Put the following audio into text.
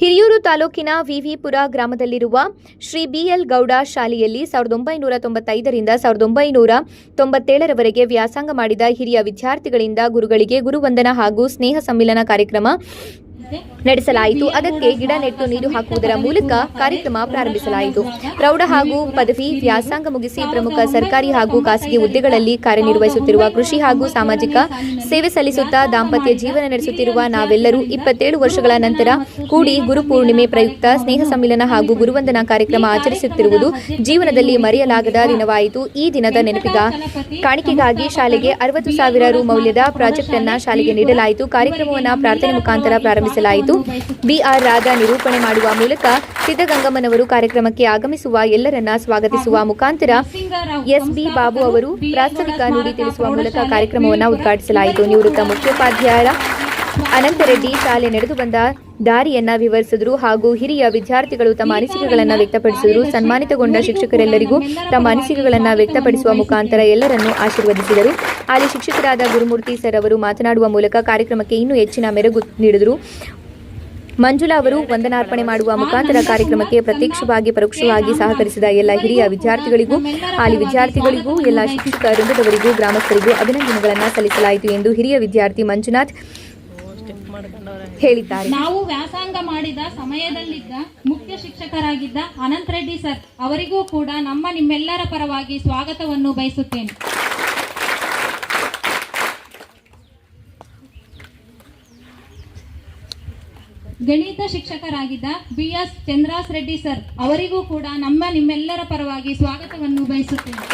ಹಿರಿಯೂರು ತಾಲೂಕಿನ ವಿವಿಪುರ ಗ್ರಾಮದಲ್ಲಿರುವ ಶ್ರೀ ಬಿಎಲ್ ಗೌಡ ಶಾಲೆಯಲ್ಲಿ ಸಾವಿರದ ಒಂಬೈನೂರ ತೊಂಬತ್ತೈದರಿಂದ ಸಾವಿರದ ಒಂಬೈನೂರ ತೊಂಬತ್ತೇಳರವರೆಗೆ ವ್ಯಾಸಂಗ ಮಾಡಿದ ಹಿರಿಯ ವಿದ್ಯಾರ್ಥಿಗಳಿಂದ ಗುರುಗಳಿಗೆ ಗುರುವಂದನ ಹಾಗೂ ಸ್ನೇಹ ಸಮ್ಮಿಲನ ಕಾರ್ಯಕ್ರಮ ನಡೆಸಲಾಯಿತು. ಅದಕ್ಕೆ ಗಿಡ, ನೆಟ್ಟು ನೀರು ಹಾಕುವುದರ ಮೂಲಕ ಕಾರ್ಯಕ್ರಮ ಪ್ರಾರಂಭಿಸಲಾಯಿತು. ಪ್ರೌಢ ಹಾಗೂ ಪದವಿ ವ್ಯಾಸಂಗ ಮುಗಿಸಿ ಪ್ರಮುಖ ಸರ್ಕಾರಿ ಹಾಗೂ ಖಾಸಗಿ ಹುದ್ದೆಗಳಲ್ಲಿ ಕಾರ್ಯನಿರ್ವಹಿಸುತ್ತಿರುವ ಕೃಷಿ ಹಾಗೂ ಸಾಮಾಜಿಕ ಸೇವೆ ಸಲ್ಲಿಸುತ್ತಾ ದಾಂಪತ್ಯ ಜೀವನ ನಡೆಸುತ್ತಿರುವ ನಾವೆಲ್ಲರೂ ಇಪ್ಪತ್ತೇಳು ವರ್ಷಗಳ ನಂತರ ಕೂಡಿ ಗುರುಪೂರ್ಣಿಮೆ ಪ್ರಯುಕ್ತ ಸ್ನೇಹ ಸಮ್ಮಿಲನ ಹಾಗೂ ಗುರುವಂದನಾ ಕಾರ್ಯಕ್ರಮ ಆಚರಿಸುತ್ತಿರುವುದು ಜೀವನದಲ್ಲಿ ಮರೆಯಲಾಗದ ದಿನವಾಯಿತು. ಈ ದಿನದ ನೆನಪಿಗ ಕಾಣಿಕೆಗಾಗಿ ಶಾಲೆಗೆ ಅರವತ್ತು ಸಾವಿರ ರು ಮೌಲ್ಯದ ಪ್ರಾಜೆಕ್ಟ್ ಅನ್ನ ಶಾಲೆಗೆ ನೀಡಲಾಯಿತು. ಕಾರ್ಯಕ್ರಮವನ್ನು ಪ್ರಾರ್ಥನೆ ಮುಖಾಂತರ ಪ್ರಾರಂಭಿಸಲಾಯಿತು ಬಿಆರ್ ರಾಧಾ ನಿರೂಪಣೆ ಮಾಡುವ ಮೂಲಕ ಸಿದ್ದಗಂಗಮ್ಮನವರು ಕಾರ್ಯಕ್ರಮಕ್ಕೆ ಆಗಮಿಸುವ ಎಲ್ಲರನ್ನ ಸ್ವಾಗತಿಸುವ ಮುಖಾಂತರ ಎಸ್ಬಿ ಬಾಬು ಅವರು ಪ್ರಾಸ್ತಾವಿಕ ನುಡಿ ತಿಳಿಸುವ ಮೂಲಕ ಕಾರ್ಯಕ್ರಮವನ್ನು ಉದ್ಘಾಟಿಸಲಾಯಿತು. ನಿವೃತ್ತ ಮುಖ್ಯೋಪಾಧ್ಯಾಯ ಅನಂತರೆಡ್ಡಿ ಶಾಲೆ ನಡೆದು ಬಂದ ದಾರಿಯನ್ನ ವಿವರಿಸಿದರು ಹಾಗೂ ಹಿರಿಯ ವಿದ್ಯಾರ್ಥಿಗಳು ತಮ್ಮ ಅನಿಸಿಕೆಗಳನ್ನು ವ್ಯಕ್ತಪಡಿಸಿದರು. ಸನ್ಮಾನಿತಗೊಂಡ ಶಿಕ್ಷಕರೆಲ್ಲರಿಗೂ ತಮ್ಮ ಅನಿಸಿಕೆಗಳನ್ನು ವ್ಯಕ್ತಪಡಿಸುವ ಮುಖಾಂತರ ಎಲ್ಲರನ್ನೂ ಆಶೀರ್ವದಿಸಿದರು. ಅಲ್ಲಿ ಶಿಕ್ಷಕರಾದ ಗುರುಮೂರ್ತಿ ಸರ್ ಅವರು ಮಾತನಾಡುವ ಮೂಲಕ ಕಾರ್ಯಕ್ರಮಕ್ಕೆ ಇನ್ನೂ ಹೆಚ್ಚಿನ ಮೆರುಗು ನೀಡಿದರು. ಮಂಜುಲಾ ಅವರು ವಂದನಾರ್ಪಣೆ ಮಾಡುವ ಮುಖಾಂತರ ಕಾರ್ಯಕ್ರಮಕ್ಕೆ ಪ್ರತ್ಯಕ್ಷವಾಗಿ, ಪರೋಕ್ಷವಾಗಿ ಸಹಕರಿಸಿದ ಎಲ್ಲ ಹಿರಿಯ ವಿದ್ಯಾರ್ಥಿಗಳಿಗೂ ಹಾಲಿ ವಿದ್ಯಾರ್ಥಿಗಳಿಗೂ, ಎಲ್ಲ ಶಿಕ್ಷಕ ವೃಂದದವರಿಗೂ, ಗ್ರಾಮಸ್ಥರಿಗೂ ಅಭಿನಂದನೆಗಳನ್ನು ಸಲ್ಲಿಸಲಾಯಿತು ಎಂದು ಹಿರಿಯ ವಿದ್ಯಾರ್ಥಿ ಮಂಜುನಾಥ್ ಹೇಳಿದ್ದಾರೆ. ನಾವು ವ್ಯಾಸಂಗ ಮಾಡಿದ ಸಮಯದಲ್ಲಿದ್ದ ಮುಖ್ಯ ಶಿಕ್ಷಕರಾಗಿದ್ದ ಅನಂತ್ ರೆಡ್ಡಿ ಸರ್ ಅವರಿಗೂ ಕೂಡ ನಮ್ಮ ನಿಮ್ಮೆಲ್ಲರ ಪರವಾಗಿ ಸ್ವಾಗತವನ್ನು ಬಯಸುತ್ತೇನೆ. ಗಣಿತ ಶಿಕ್ಷಕರಾಗಿದ್ದ B S Chandras Reddy sir ಅವರಿಗೂ ಕೂಡ ನಮ್ಮ ನಿಮ್ಮೆಲ್ಲರ ಪರವಾಗಿ ಸ್ವಾಗತವನ್ನು ಬಯಸುತ್ತೇನೆ.